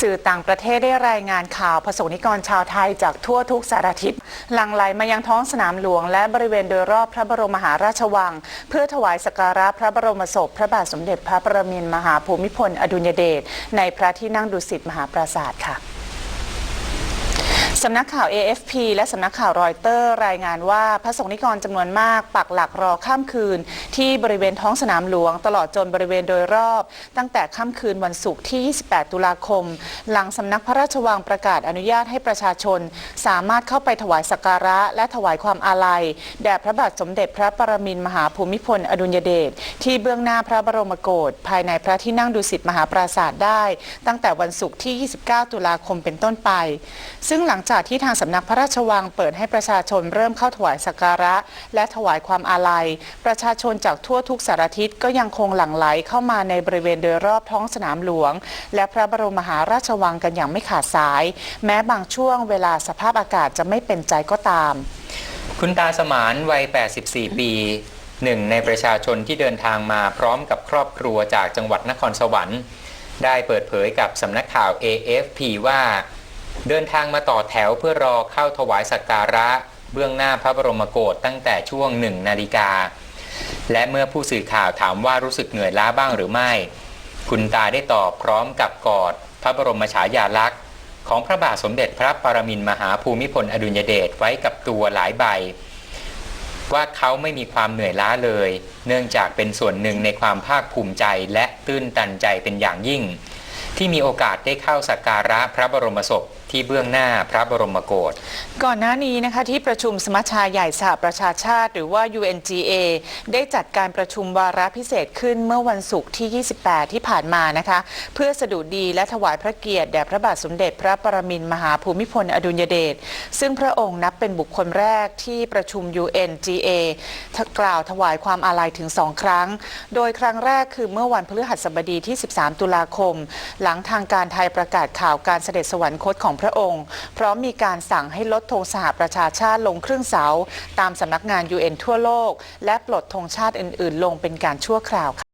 สื่อต่างประเทศได้รายงานข่าวประสงนิกรชาวไทยจากทั่วทุกสารทิศหลั่งไหลมายังท้องสนามหลวง และบริเวณโดยรอบพระบรมมหาราชวัง เพื่อถวายสักการะพระบรมศพ พระบาทสมเด็จพระประมินมหาภูมิพลอดุลยเดชในพระที่นั่งดุสิตมหาปราสาทค่ะ สำนักข่าว AFP และสำนักข่าวรอยเตอร์รายงานว่าพระสงฆ์นิกรจำนวนมาก ปักหลักรอข้ามคืน ที่บริเวณท้องสนามหลวง ตลอดจนบริเวณโดยรอบ ตั้งแต่ค่ำคืนวันศุกร์ที่ 28 ตุลาคม หลังสำนักพระราชวังประกาศอนุญาตให้ประชาชน สามารถเข้าไปถวายสักการะ และถวายความอาลัย แด่พระบาทสมเด็จพระปรมินทรมหาภูมิพลอดุลยเดชที่เบื้องหน้าพระบรมโกศภายในพระที่นั่งดุสิตมหาปราสาทได้ ตั้งแต่วันศุกร์ที่ 29 ตุลาคมเป็นต้นไป ซึ่งหลังจากที่ทางสำนักพระราชวังเปิดให้ประชาชนเริ่มเข้าถวายสักการะ และถวายความอาลัย ประชาชนจากทั่วทุกสารทิศก็ยังคงหลั่งไหลเข้ามาในบริเวณโดยรอบท้องสนามหลวง และพระบรมมหาราชวังกันอย่างไม่ขาดสาย แม้บางช่วงเวลาสภาพอากาศจะไม่เป็นใจก็ตาม คุณตาสมานวัย 84 ปีหนึ่งในประชาชนที่เดินทางมาพร้อมกับครอบครัวจากจังหวัดนครสวรรค์ ได้เปิดเผยกับสำนักข่าว AFP ว่า เดินทางมาต่อแถวเพื่อรอเข้าถวายสักการะ เบื้องหน้าพระบรมโกศตั้งแต่ช่วงหนึ่งนาฬิกา และเมื่อผู้สื่อข่าวถามว่ารู้สึกเหนื่อยล้าบ้างหรือไม่ คุณตาได้ตอบพร้อมกับกอด พระบรมฉายาลักษณ์ ของพระบาทสมเด็จพระปรมินทรมหาภูมิพลอดุลยเดชไว้กับตัวหลายใบ ว่าเขาไม่มีความเหนื่อยล้าเลย เนื่องจากเป็นส่วนหนึ่งในความภาคภูมิใจและตื้นตันใจเป็นอย่างยิ่ง ที่มีโอกาสได้เข้าสักการะพระบรมศพที่เบื้องหน้าพระบรมโกศ ก่อนหน้านี้นะคะที่ประชุมสมัชชาใหญ่สหประชาชาติ หรือว่า UNGA ได้จัดการประชุมวาระพิเศษขึ้นเมื่อวันศุกร์ที่ 28 ที่ผ่านมานะคะ เพื่อสดุดีและถวายพระเกียรติแด่พระบาทสมเด็จพระปรมินมหาภูมิพลอดุลยเดช ซึ่งพระองค์นับเป็นบุคคลแรกที่ประชุม UNGA กล่าวถวายความอาลัยถึงสองครั้ง โดยครั้งแรกคือเมื่อวันพฤหัสบดีที่ 13 ตุลาคม หลังทางการไทยประกาศข่าวการเสด็จสวรรคตของพระองค์ พร้อมมีการสั่งให้ลดธงสหประชาชาติลงครึ่งเสา ตามสำนักงาน UN ทั่วโลก และปลดธงชาติอื่น ๆ ลงเป็นการชั่วคราวค่ะ